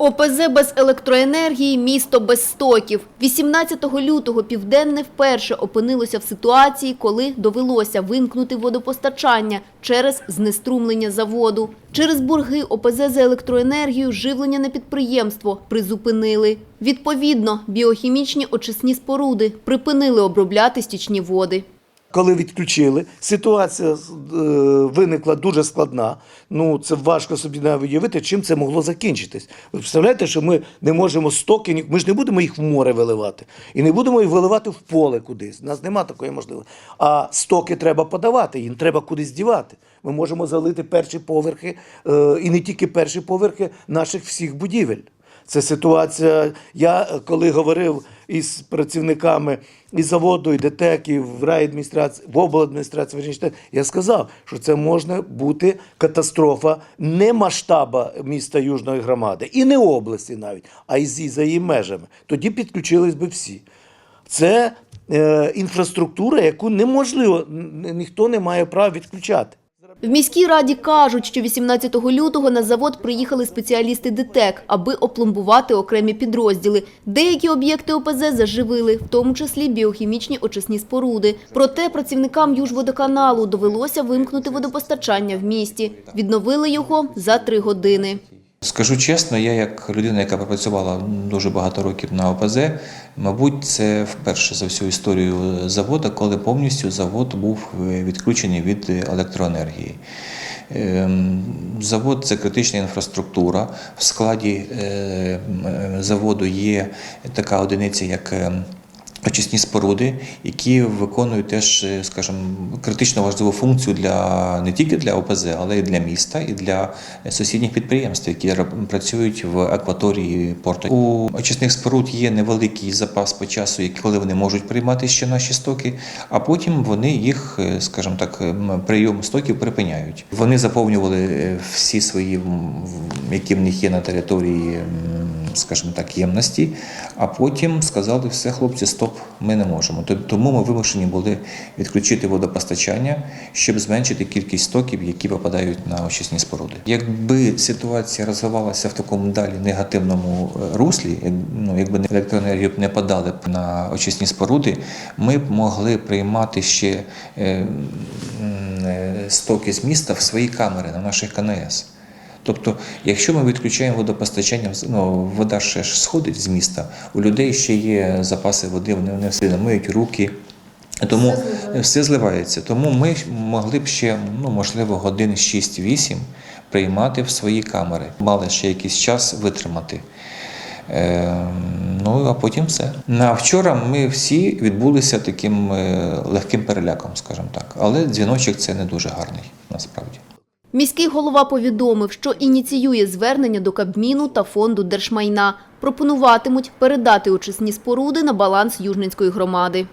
ОПЗ без електроенергії, місто без стоків. 18 лютого Південне вперше опинилося в ситуації, коли довелося вимкнути водопостачання через знеструмлення заводу. Через борги ОПЗ за електроенергію живлення на підприємство призупинили. Відповідно, біохімічні очисні споруди припинили обробляти стічні води. Коли відключили, ситуація е, виникла дуже складна. Ну це важко собі навіть уявити, чим це могло закінчитись. Ви представляєте, що ми не можемо стоки, ми ж не будемо їх в море виливати і не будемо їх виливати в поле кудись. У нас немає такої можливості. А стоки треба подавати, їм треба кудись дівати. Ми можемо залити перші поверхи е, і не тільки перші поверхи наших всіх будівель. Це ситуація. Я е, коли говорив із працівниками і заводу, і ДТЕК, і в райадміністрації, в обладміністрації, верніше, я сказав, що це може бути катастрофа не масштаба міста Южної громади, і не області навіть, а зі- за її межами. Тоді підключились би всі. Це е, інфраструктура, яку неможливо, ніхто не має права відключати. В міській раді кажуть, що 18 лютого на завод приїхали спеціалісти ДТЕК, аби опломбувати окремі підрозділи. Деякі об'єкти ОПЗ заживили, в тому числі біохімічні очисні споруди. Проте працівникам Южводоканалу довелося вимкнути водопостачання в місті. Відновили його за три години. Скажу чесно, я як людина, яка пропрацювала дуже багато років на ОПЗ, мабуть, це вперше за всю історію заводу, коли повністю завод був е, відключений від електроенергії. Ем, Завод це критична інфраструктура. В складі е, е, заводу є така одиниця, як е, очисні споруди, які виконують теж, е, скажімо, критично важливу функцію для не тільки для ОПЗ, але й для міста і для сусідніх підприємств, які ра- працюють в акваторії порту. У очисних споруд є невеликий запас по часу, коли вони можуть приймати ще наші стоки, а потім вони їх, е, скажімо так, прийом стоків припиняють. Вони заповнювали е, всі свої, які в них є на території, скажімо так, ємності, а потім сказали, все, хлопці, стоп, ми не можемо. Тому ми вимушені були відключити водопостачання, щоб зменшити кількість стоків, які попадають на очисні споруди. Якби ситуація розвивалася в такому далі негативному е, руслі, ну, якби електроенергію не подали б на очисні споруди, ми б могли приймати ще е, е, стоки з міста в свої камери на наших КНС. Тобто, якщо ми відключаємо водопостачання, ну, вода ще ж сходить з міста, у людей ще є запаси води, вони не все миють руки. Тому все зливається. Тому ми могли б ще, ну, можливо, годин 6-8 приймати в свої камери. Мали ще якийсь час витримати. Е, ну, а потім все. На вчора ми всі відбулися таким е, легким переляком, скажімо так. Але дзвіночок це не дуже гарний насправді. Міський голова повідомив, що ініціює звернення до Кабміну та фонду держмайна. Пропонуватимуть передати очисні споруди на баланс Южненської громади.